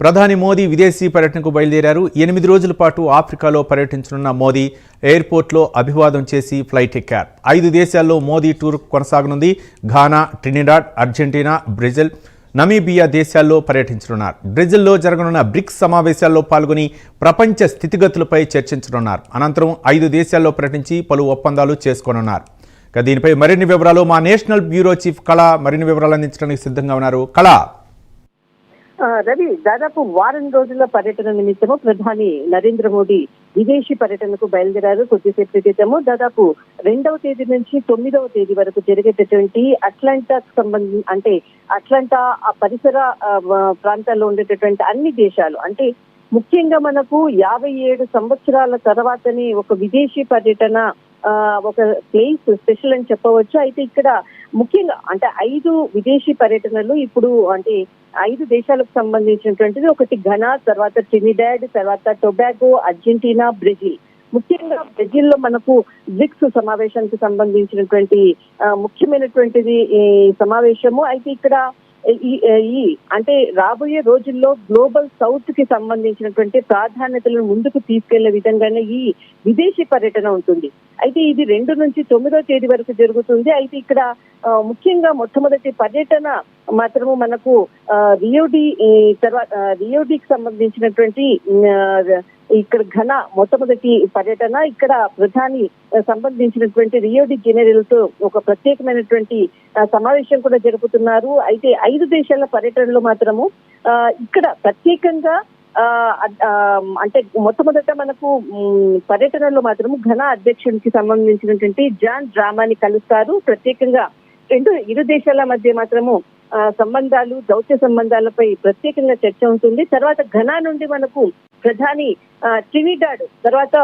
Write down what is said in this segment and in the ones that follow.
ప్రధాని మోదీ విదేశీ పర్యటనకు బయలుదేరారు. ఎనిమిది రోజుల పాటు ఆఫ్రికాలో పర్యటించనున్న మోదీ ఎయిర్పోర్ట్లో అభివాదం చేసి ఫ్లైట్ ఎక్కారు. ఐదు దేశాల్లో Modi tour కొనసాగనుంది. Ghana Trinidad Argentina Brazil Namibia దేశాల్లో పర్యటించనున్నారు. బ్రెజిల్లో జరగనున్న బ్రిక్స్ సమావేశాల్లో పాల్గొని ప్రపంచ స్థితిగతులపై చర్చించనున్నారు. అనంతరం ఐదు దేశాల్లో పర్యటించి పలు ఒప్పందాలు చేసుకోనున్నారు. దీనిపై మరిన్ని వివరాలు మా నేషనల్ బ్యూరో చీఫ్ కళ మరిన్ని వివరాలు అందించడానికి సిద్ధంగా ఉన్నారు. కళ! రవి దాదాపు వారం రోజుల పర్యటన నిమిత్తము ప్రధాని నరేంద్ర మోడీ విదేశీ పర్యటనకు బయలుదేరారు. కొద్దిసేపు క్రితము దాదాపు రెండవ తేదీ నుంచి తొమ్మిదవ తేదీ వరకు జరిగేటటువంటి అట్లాంటాకు సంబంధించి అంటే అట్లాంటా ఆ పరిసర ఆ, ప్రాంతాల్లో ఉండేటటువంటి అన్ని దేశాలు అంటే ముఖ్యంగా మనకు యాభై ఏడు సంవత్సరాల తర్వాతనే ఒక విదేశీ పర్యటన ఆ, ఒక ప్లేస్ స్పెషల్ అని చెప్పవచ్చు. అయితే ఇక్కడ ముఖ్యంగా అంటే ఐదు విదేశీ పర్యటనలు ఇప్పుడు అంటే ఐదు దేశాలకు సంబంధించినటువంటిది. ఒకటి ఘనా తర్వాత ట్రినిడాడ్ తర్వాత టొబాగో అర్జెంటీనా బ్రెజిల్. ముఖ్యంగా బ్రెజిల్లో మనకు బ్రిక్స్ సమావేశానికి సంబంధించినటువంటి ముఖ్యమైనటువంటిది ఈ సమావేశము. అయితే ఇక్కడ ఈ ఈ అంటే రాబోయే రోజుల్లో గ్లోబల్ సౌత్కి సంబంధించినటువంటి ప్రాధాన్యతలను ముందుకు తీసుకెళ్ళే విధంగానే ఈ విదేశీ పర్యటన ఉంటుంది. అయితే ఇది రెండు నుంచి తొమ్మిదో తేదీ వరకు జరుగుతుంది. అయితే ఇక్కడ ముఖ్యంగా మొట్టమొదటి పర్యటన మాత్రము మనకు ఆ, రియోడి తర్వాత రియోడికి సంబంధించినటువంటి ఇక్కడ ఘన మొట్టమొదటి పర్యటన. ఇక్కడ ప్రధాని సంబంధించినటువంటి రియోడి జెనెరల్తో ఒక ప్రత్యేకమైనటువంటి సమావేశం కూడా జరుపుతున్నారు. అయితే ఐదు దేశాల పర్యటనలో మాత్రము ఆ, ఇక్కడ ప్రత్యేకంగా ఆ, అంటే మొట్టమొదట మనకు పర్యటనలో మాత్రము ఘన అధ్యక్షునికి సంబంధించినటువంటి జాన్ డ్రామాని కలుస్తారు. ప్రత్యేకంగా రెండు ఇరు దేశాల మధ్య మాత్రము సంబంధాలు దౌత్య సంబంధాలపై ప్రత్యేకంగా చర్చ ఉంటుంది. తర్వాత ఘనా నుండి మనకు ప్రధాని ఆ, ట్రినిడాడ్ తర్వాత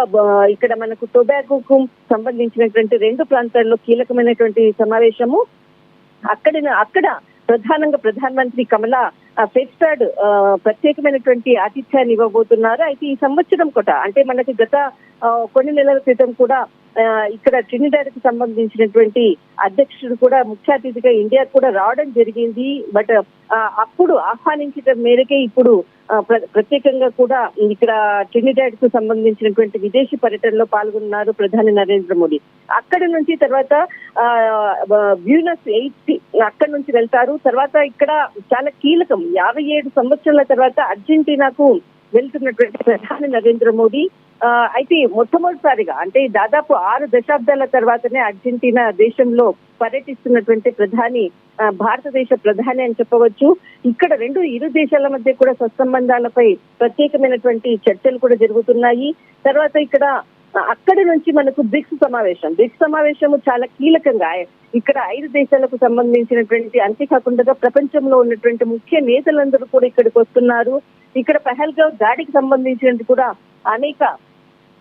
ఇక్కడ మనకు టొబాకోకు సంబంధించినటువంటి రెండు ప్రాంతాల్లో కీలకమైనటువంటి సమావేశము. అక్కడ అక్కడ ప్రధానంగా ప్రధానమంత్రి కమలా ఆ, ఫెస్టాడ్ ప్రత్యేకమైనటువంటి ఆతిథ్యాన్ని ఇవ్వబోతున్నారు. అయితే ఈ సంవత్సరం కూడా అంటే మనకి గత కొన్ని నెలల క్రితం కూడా ఇక్కడ ట్రినిడాడ్కి సంబంధించినటువంటి అధ్యక్షుడు కూడా ముఖ్య అతిథిగా ఇండియా కూడా రావడం జరిగింది. బట్ ఆ, అప్పుడు ఆహ్వానించడం మేరకే ఇప్పుడు ప్రత్యేకంగా కూడా ఇక్కడ ట్రినిడాడ్కు సంబంధించినటువంటి విదేశీ పర్యటనలో పాల్గొన్నారు ప్రధాని నరేంద్ర మోడీ. అక్కడ నుంచి తర్వాత బ్యూనస్ ఎయిట్ అక్కడ నుంచి వెళ్తారు. తర్వాత ఇక్కడ చాలా కీలకం. యాభై ఏడు సంవత్సరాల తర్వాత అర్జెంటీనాకు వెళ్తున్నటువంటి ప్రధాని నరేంద్ర మోడీ అయితే మొట్టమొదటిసారిగా అంటే దాదాపు ఆరు దశాబ్దాల తర్వాతనే అర్జెంటీనా దేశంలో పర్యటిస్తున్నటువంటి ప్రధాని భారతదేశ ప్రధాని అని చెప్పవచ్చు. ఇక్కడ రెండు ఇరు దేశాల మధ్య కూడా సత్సంబంధాలపై ప్రత్యేకమైనటువంటి చర్చలు కూడా జరుగుతున్నాయి. తర్వాత ఇక్కడ అక్కడి నుంచి మనకు బ్రిక్స్ సమావేశం. బ్రిక్స్ సమావేశము చాలా కీలకంగా ఇక్కడ ఐదు దేశాలకు సంబంధించినటువంటి అంతేకాకుండా ప్రపంచంలో ఉన్నటువంటి ముఖ్య నేతలందరూ కూడా ఇక్కడికి వస్తున్నారు. ఇక్కడ పహల్గావ్ దాడికి సంబంధించినట్టు కూడా అనేక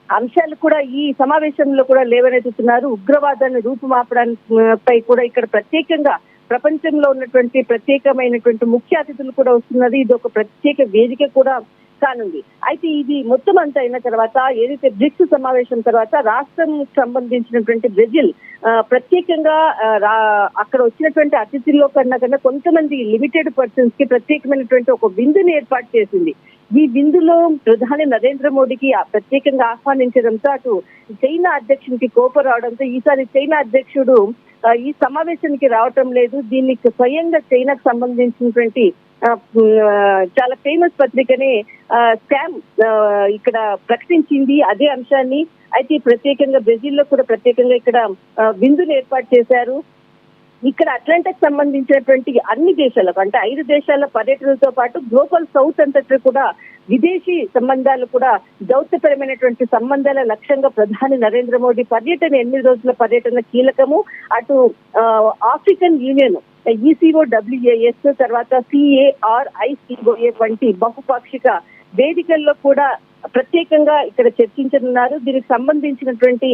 అంశాలు కూడా ఈ సమావేశంలో కూడా లేవనెత్తుతున్నారు. ఉగ్రవాదాన్ని రూపుమాపడానికి పై కూడా ఇక్కడ ప్రత్యేకంగా ప్రపంచంలో ఉన్నటువంటి ప్రత్యేకమైనటువంటి ముఖ్య అతిథులు కూడా వస్తున్నది. ఇది ఒక ప్రత్యేక వేదిక కూడా కానుంది. అయితే ఇది మొత్తం అంతా అయిన తర్వాత ఏదైతే బ్రిక్స్ సమావేశం తర్వాత రాష్ట్రం సంబంధించినటువంటి బ్రెజిల్ ప్రత్యేకంగా రా- అక్కడ వచ్చినటువంటి అతిథుల్లో కన్నా కన్నా కొంతమంది లిమిటెడ్ పర్సన్స్కి ప్రత్యేకమైనటువంటి ఒక విందుని ఏర్పాటు చేసింది. ఈ విందులో ప్రధాని నరేంద్ర మోడీకి ప్రత్యేకంగా ఆహ్వానించడంతో అటు చైనా అధ్యక్షునికి కోపం రావడంతో ఈసారి చైనా అధ్యక్షుడు ఈ సమావేశానికి రావటం లేదు. దీనికి స్వయంగా చైనాకు సంబంధించినటువంటి చాలా ఫేమస్ పత్రికనే శామ్ ఇక్కడ ప్రకటించింది అదే అంశాన్ని. అయితే ప్రత్యేకంగా బ్రెజిల్లో కూడా ప్రత్యేకంగా ఇక్కడ ఆ, ఏర్పాటు చేశారు. ఇక్కడ అట్లాంటిక్ సంబంధించినటువంటి అన్ని దేశాలకు అంటే ఐదు దేశాల పర్యటనతో పాటు గ్లోబల్ సౌత్ అంతటి కూడా విదేశీ సంబంధాలు కూడా దౌత్యపరమైనటువంటి సంబంధాల లక్ష్యంగా ప్రధాని నరేంద్ర మోడీ పర్యటన ఎనిమిది రోజుల పర్యటన కీలకము. అటు ఆఫ్రికన్ యూనియన్ ఈసీఓ డబ్ల్యూఏఎస్ తర్వాత సిఏఆర్ఐసిఓఏ వంటి బహుపాక్షిక వేదికల్లో కూడా ప్రత్యేకంగా ఇక్కడ చర్చించనున్నారు. దీనికి సంబంధించినటువంటి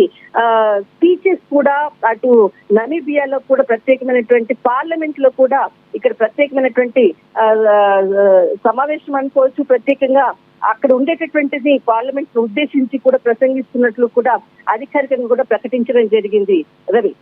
స్పీచెస్ కూడా అటు నమీబియాలో కూడా ప్రత్యేకమైనటువంటి పార్లమెంట్లో కూడా ఇక్కడ ప్రత్యేకమైనటువంటి ఆ, సమావేశం అనుకోవచ్చు. ప్రత్యేకంగా అక్కడ ఉండేటటువంటిది పార్లమెంట్ ఉద్దేశించి కూడా ప్రసంగిస్తున్నట్లు కూడా అధికారికంగా కూడా ప్రకటించడం జరిగింది. రవి.